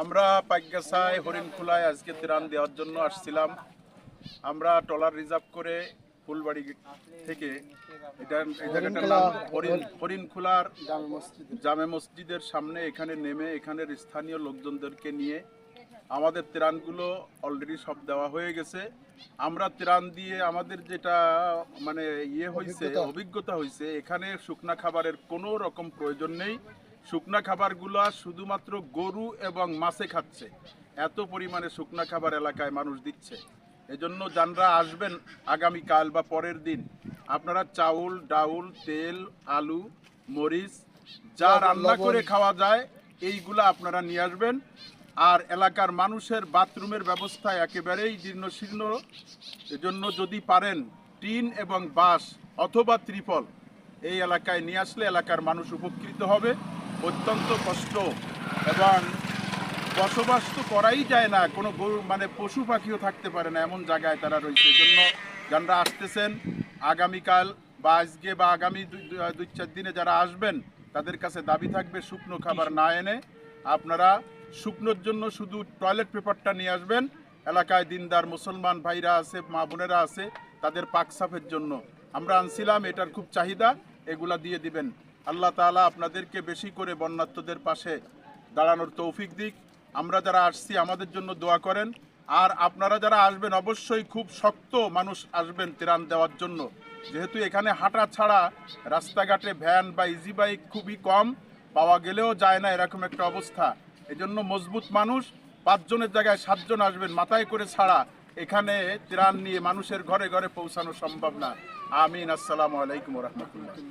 আমরা পাইগাসায় হরিণখোলায় আজকে ত্রাণ দেওয়ার জন্য আসছিলাম। আমরা ট্রলার রিজার্ভ করে ফুলবাড়ি থেকে এটা এই জায়গাটার নাম হরিণ হরিণখোলার জামে মসজিদের। সামনে এখানে নেমে এখানের স্থানীয় লোকজনদেরকে নিয়ে আমাদের ত্রাণগুলো অলরেডি সব দেওয়া হয়ে গেছে। আমরা ত্রাণ দিয়ে আমাদের যেটা মানে ইয়ে হয়েছে অভিজ্ঞতা। হয়েছে এখানে শুকনা খাবারের কোনো রকম প্রয়োজন নেই। শুকনা খাবারগুলো শুধুমাত্র গরু এবং মাছে খাচ্ছে। এত পরিমাণে শুকনা খাবার এলাকায় মানুষ দিচ্ছে। এজন্য যানরা আসবেন আগামীকাল বা পরের দিন। আপনারা চাউল ডাউল তেল আলু মরিচ যা রান্না করে খাওয়া যায় এইগুলা আপনারা নিয়ে আসবেন। আর এলাকার মানুষের বাথরুমের ব্যবস্থা একেবারেই জীর্ণ শীর্ণ এজন্য যদি পারেন টিন এবং বাঁশ অথবা ত্রিপল এই এলাকায় নিয়ে আসলে এলাকার মানুষ উপকৃত হবে। অত্যন্ত কষ্ট এবং বসবাস তো করাই যায় না। কোনো গরু মানে পশু পাখিও থাকতে পারে না এমন জায়গায় তারা রয়েছে। জন্য যারা আসতেছেন, আগামীকাল বা আজকে বা আগামী দুই চার দিনে যারা আসবেন, তাদের কাছে দাবি থাকবে শুকনো খাবার না এনে। আপনারা শুকনোর জন্য শুধু টয়লেট পেপারটা নিয়ে আসবেন। এলাকায় দিনদার, মুসলমান ভাইরা আছে, মা বোনেরা আছে, তাদের পাক সাফের জন্য। আমরা আনছিলাম, এটার খুব চাহিদা, এগুলা দিয়ে দিবেন। আল্লাহ তাআলা আপনাদেরকে বেশি করে বন্যাত্মদের পাশে দাঁড়ানোর তৌফিক দিক। আমরা যারা আসছি, আমাদের জন্য দোয়া করেন। আর আপনারা যারা আসবেন, অবশ্যই খুব শক্ত মানুষ আসবেন ত্রাণ দেওয়ার জন্য। যেহেতু এখানে হাঁটা ছাড়া রাস্তাঘাটে ভ্যান বা ইজি বাইক খুবই কম, পাওয়া গেলেও যায় না এরকম একটা অবস্থা। এজন্য মজবুত মানুষ, পাঁচজনের জায়গায় সাতজন আসবেন, মাথায় করে ছাড়া। এখানে ত্রাণ নিয়ে মানুষের ঘরে ঘরে পৌঁছানো সম্ভব না। আমিন। আসসালামু আলাইকুম রহমতুল্লাহ।